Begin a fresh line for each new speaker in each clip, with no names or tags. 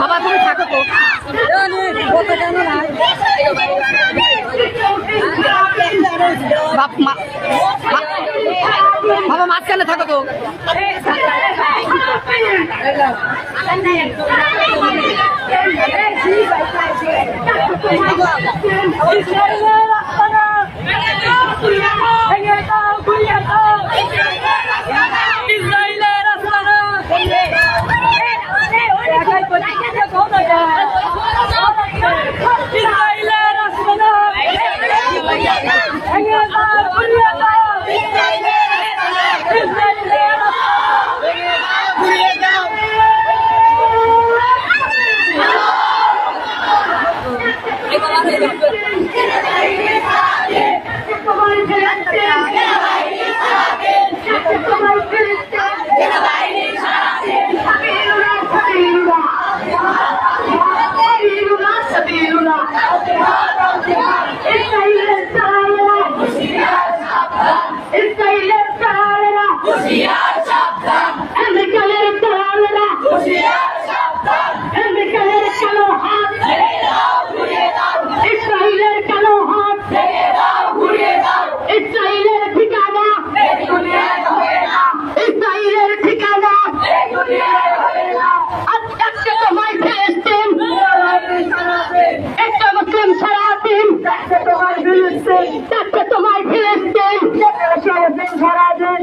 বাবা তুমি থাকো তো। বাবা মাঝখানে থাকো তো।
একটা তোমায় ফিলিস্তিন সারাদিন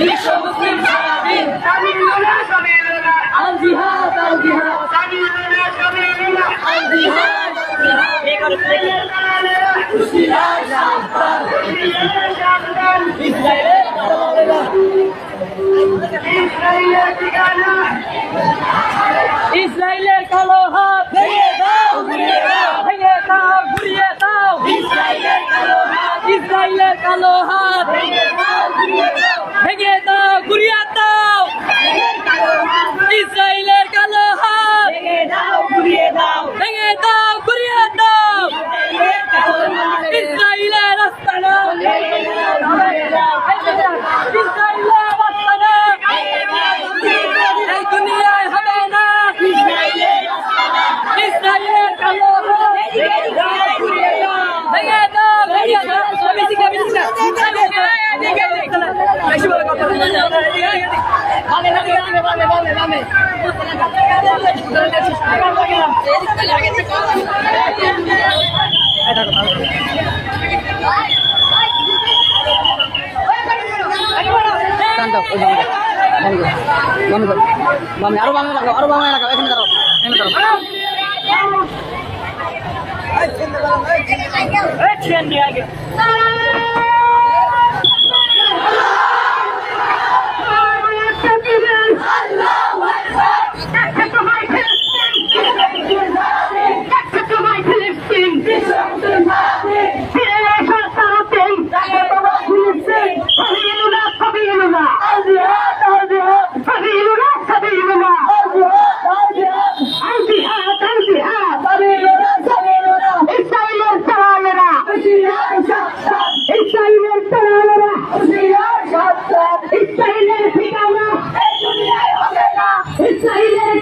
বিশ্ব মুসলিম সারাদিন
আল জিহাদ আল জিহাদ আল জিহাদ ইসরায়েলের দালালেরা ইসরায়েলের কালো হাত ভেঙে দাও ঘুরিয়ে দাও ভেঙে দাও ঘুরিয়ে দাও ইসরায়েলের কালো হাত ইসরায়েলের কালো হাত ভেঙে দাও ঘুরিয়ে দাও ভেঙে দাও ঘুরিয়ে দাও ইসরায়েলের কালো হাত ভেঙে দাও ঘুরিয়ে দাও ভেঙে দাও ঘুরিয়ে দাও ইসরায়েলের আস্তানা
বামে আরও বামে লাগাও আরও বামে লাগাও এখানে দাঁড়াও এখানে দাঁড়াও ইসরায়েলের সেনারা ইসরায়েলের ঠিকানা এই দুনিয়ায় হবে না।
ইসরায়েলের